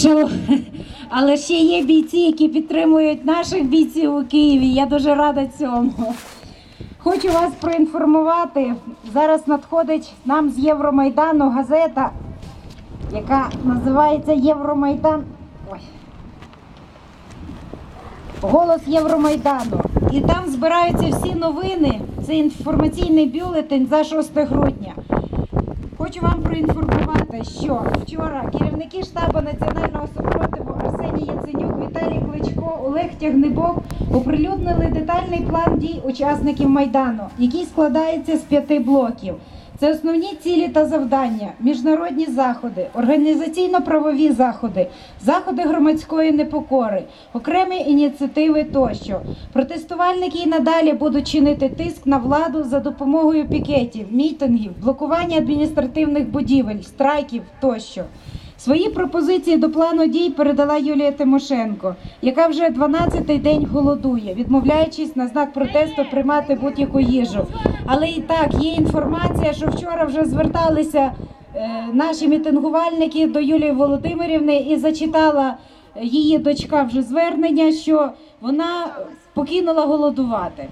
що але ще є бійці, які підтримують наших бійців у Києві. Я дуже рада цьому. Хочу вас проінформувати. Зараз надходить нам з Євромайдану газета, яка називається Євромайдан. Ой. Голос Євромайдану. І там збираються всі новини. Це інформаційний бюлетень за 6 грудня. Хочу вам проінформувати, що вчора керівники штабу національного супротиву Арсеній Яценюк, Віталій Кличко, Олег Тягнебок оприлюднили детальний план дій учасників майдану, який складається з п'яти блоків. Це основні цілі та завдання, міжнародні заходи, організаційно-правові заходи, заходи громадської непокори, окремі ініціативи тощо. Протестувальники і надалі будуть чинити тиск на владу за допомогою пікетів, мітингів, блокування адміністративних будівель, страйків тощо. Свої пропозиції до плану дій передала Юлія Тимошенко, яка вже 12-й день голодує, відмовляючись на знак протесту приймати будь-яку їжу. Але і так є інформація, що вчора вже зверталися е, наші мітингувальники до Юлії Володимирівни і зачитала її дочка вже звернення, що вона покинула голодувати.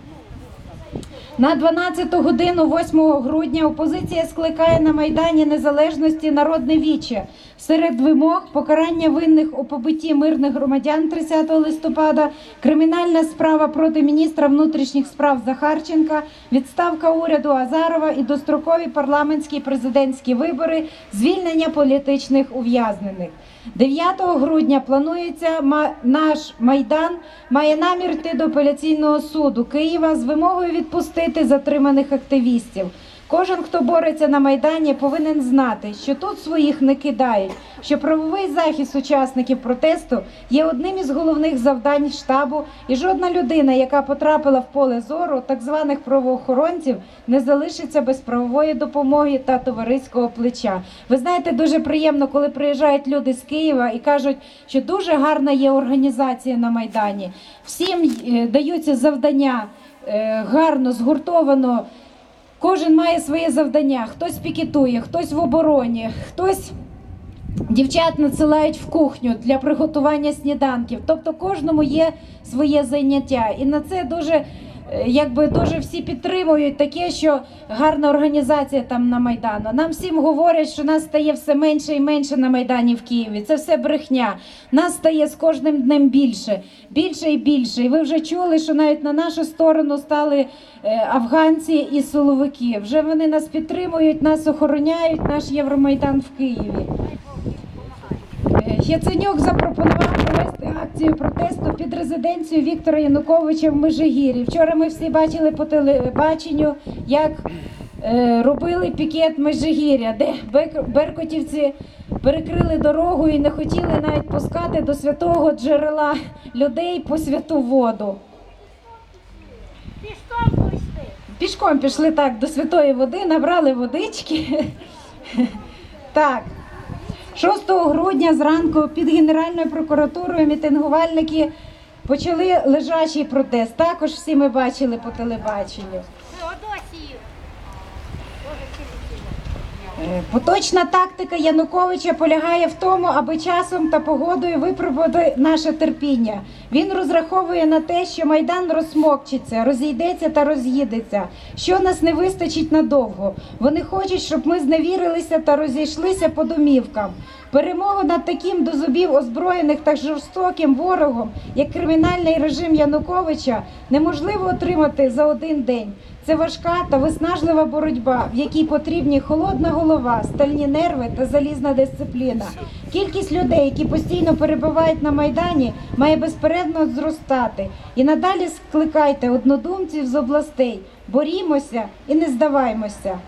На 12 годину 8 грудня опозиція скликає на Майдані Незалежності народне віче. Серед вимог покарання винних у побитті мирних громадян 30 листопада, кримінальна справа проти міністра внутрішніх справ Захарченка, відставка уряду Азарова і дострокові парламентські президентські вибори, звільнення політичних ув'язнених. 9 грудня планується наш майдан має намір йти до апеляційного суду Києва з вимогою відпустити затриманих активістів. Кожен, хто бореться на майдані, повинен знати, що тут своїх не кидають. Що правовий захист учасників протесту є одним із головних завдань штабу, і жодна людина, яка потрапила в поле зору так званих правоохоронців, не залишиться без правової допомоги та товариського плеча. Ви знаєте, дуже приємно, коли приїжджають люди з Києва і кажуть, що дуже гарна є організація на майдані. Всім е, даються завдання е, гарно, згуртовано. Кожен має своє завдання. Хтось пікетує, хтось в обороні, хтось дівчат надсилають в кухню для приготування сніданків. Тобто кожному є своє заняття. І на це дуже. Е, Якби дуже всі підтримують таке, що гарна організація там на Майдану. Нам всім говорять, що нас стає все менше і менше на Майдані в Києві. Це все брехня. Нас стає з кожним днем більше, більше і більше. І ви вже чули, що навіть на нашу сторону стали е, афганці і силовики. Вже вони нас підтримують, нас охороняють, наш Євромайдан в Києві. Яценюк запропонував провести акцію протесту під резиденцією Віктора Януковича в Межигір'ї. Вчора ми всі бачили по телебаченню, як е, робили пікет Межигір'я, де беркутівці перекрили дорогу і не хотіли навіть пускати до святого джерела людей по святу воду. Пішком пусти. Пішком пішли так до святої води, набрали водички. Так. 6 грудня зранку під Генеральною прокуратурою мітингувальники почали лежачий протест. Також всі ми бачили по телебаченню. Поточна тактика Януковича полягає в тому, аби часом та погодою випробувати наше терпіння. Він розраховує на те, що майдан розсмокчиться, розійдеться та роз'їдеться, що нас не вистачить надовго. Вони хочуть, щоб ми зневірилися та розійшлися по домівкам. Перемогу над таким до зубів озброєних та жорстоким ворогом, як кримінальний режим Януковича, неможливо отримати за один день. Це важка та виснажлива боротьба, в якій потрібні холодна голова, стальні нерви та залізна дисципліна. Кількість людей, які постійно перебувають на майдані, має безперервно зростати. І надалі скликайте однодумців з областей. Борімося і не здаваймося.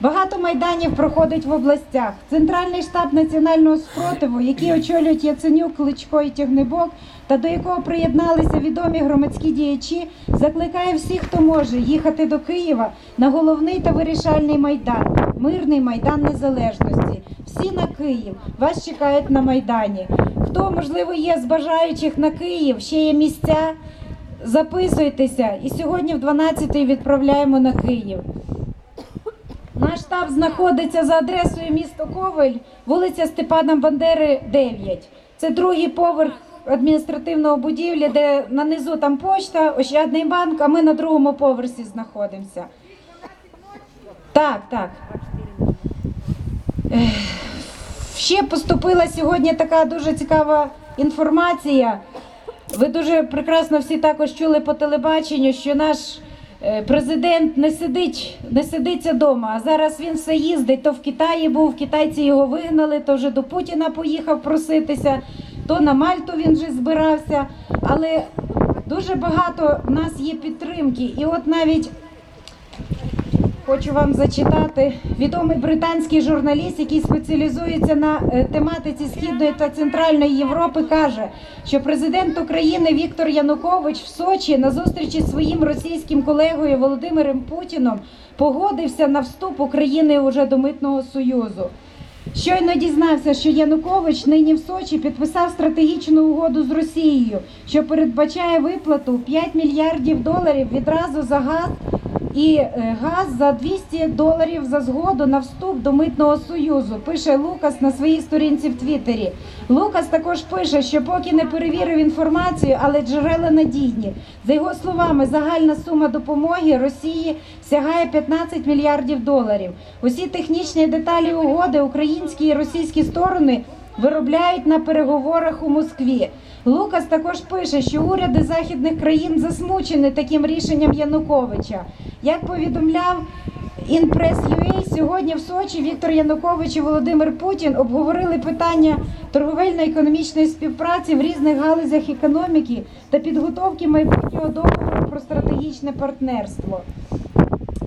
Багато майданів проходить в областях. Центральний штаб національного спротиву, який очолюють Яценюк, Кличко і Тягнебок, та до якого приєдналися відомі громадські діячі, закликає всіх, хто може їхати до Києва на головний та вирішальний майдан, мирний майдан незалежності. Всі на Київ вас чекають на майдані. Хто можливо є з бажаючих на Київ, ще є місця. Записуйтеся, і сьогодні в 12 відправляємо на Київ. Наш штаб знаходиться за адресою місто Ковель, вулиця Степана Бандери, 9. Це другий поверх адміністративного будівлі, де на низу там почта, Ощадний банк, а ми на другому поверсі знаходимося. Так, так. Ще поступила сьогодні така дуже цікава інформація. Ви дуже прекрасно всі також чули по телебаченню, що наш президент не сидить, не сидиться вдома, а зараз він все їздить. То в Китаї був, китайці його вигнали, то вже до Путіна поїхав проситися, то на Мальту він вже збирався. Але дуже багато в нас є підтримки. І от навіть Хочу вам зачитати відомий британський журналіст, який спеціалізується на е, тематиці Східної та Центральної Європи, каже, що президент України Віктор Янукович в Сочі на зустрічі з своїм російським колегою Володимиром Путіном погодився на вступ України уже до митного союзу. Щойно дізнався, що Янукович нині в Сочі підписав стратегічну угоду з Росією, що передбачає виплату 5 мільярдів доларів відразу за газ і е, газ за 200 доларів за згоду на вступ до митного союзу. Пише Лукас на своїй сторінці в Твіттері. Лукас також пише, що поки не перевірив інформацію, але джерела надійні. За його словами, загальна сума допомоги Росії сягає 15 мільярдів доларів. Усі технічні деталі угоди українські і російські сторони виробляють на переговорах у Москві. Лукас також пише, що уряди західних країн засмучені таким рішенням Януковича. Як повідомляв Інпрес.ua, сьогодні в Сочі Віктор Янукович і Володимир Путін обговорили питання торговельно-економічної співпраці в різних галузях економіки та підготовки майбутнього договору про стратегічне партнерство.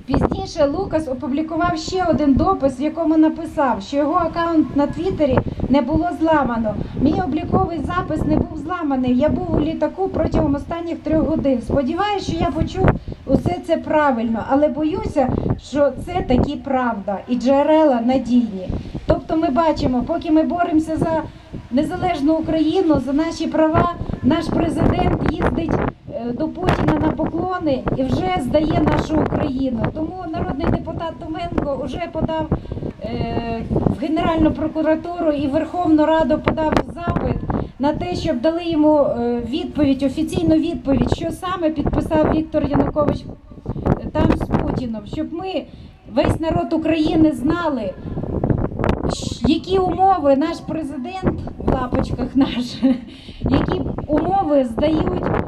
Пізніше Лукас опублікував ще один допис, в якому написав, що його аккаунт на Твіттері не було зламано. Мій обліковий запис не був зламаний. Я був у літаку протягом останніх трьох годин. Сподіваюся, що я почув усе це правильно, але боюся, що це таки правда і джерела надійні. Тобто, ми бачимо, поки ми боремося за незалежну Україну, за наші права, наш президент їздить е, до Путіна на поклони і вже здає нашу Україну. Тому народний депутат Томенко вже подав е, в Генеральну прокуратуру і Верховну Раду подав запит на те, щоб дали йому е, відповідь, офіційну відповідь, що саме підписав Віктор Янукович е, там з Путіном, щоб ми, весь народ України, знали, які умови наш президент в лапочках наш, які умови здають,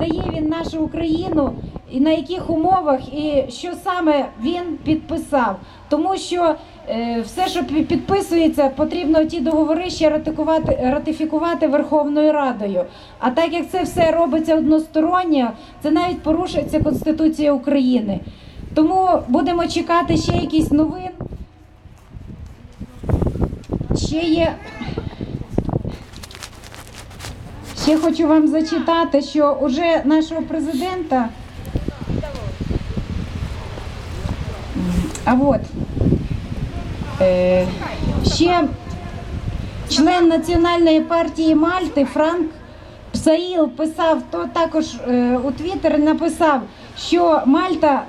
здає він нашу Україну, і на яких умовах, і що саме він підписав. Тому що е, все, що підписується, потрібно ті договори ще ратифікувати, ратифікувати Верховною Радою. А так як це все робиться односторонньо, це навіть порушується Конституція України. Тому будемо чекати ще якісь новин. Ще є. Ще хочу вам зачитати, що уже нашого президента. А от е, ще член Національної партії Мальти Франк Псаїл писав, то також е, у Твіттері написав, що Мальта,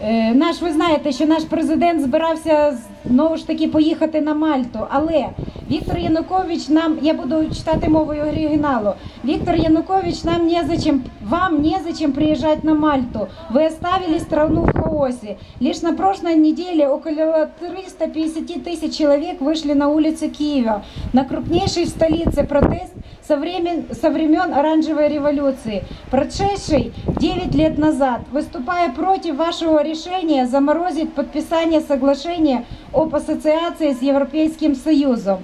е, наш, ви знаєте, що наш президент збирався знову ж таки поїхати на Мальту. Але Віктор Янукович нам, я буду читати мовою оригіналу. Віктор Янукович нам незачем, вам незачем приезжать на Мальту. Вы оставили страну в хаосе. Лишь на прошлой неделе около 350 тысяч человек вышли на улицы Киева. На крупнейшей в столице протест со времен, со времен оранжевой революции, прошедшей 9 лет назад, выступая против вашего решения заморозить подписание соглашения об ассоциации с Европейским Союзом.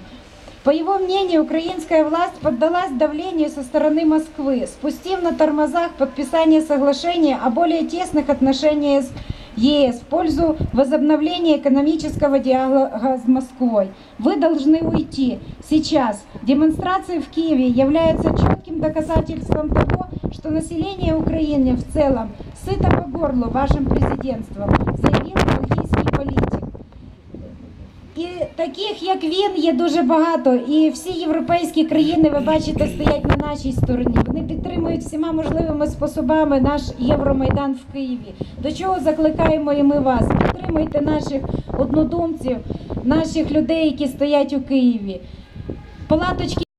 По его мнению, украинская власть поддалась давлению со стороны Москвы, спустив на тормозах подписание соглашения о более тесных отношениях с ЕС в пользу возобновления экономического диалога с Москвой. Вы должны уйти сейчас. Демонстрации в Киеве являются четким доказательством того, что население Украины в целом сыто по горлу вашим президентством, таких, як він, є дуже багато. І всі європейські країни, ви бачите, стоять на нашій стороні. Вони підтримують всіма можливими способами наш Євромайдан в Києві. До чого закликаємо і ми вас? Підтримуйте наших однодумців, наших людей, які стоять у Києві. Палаточки.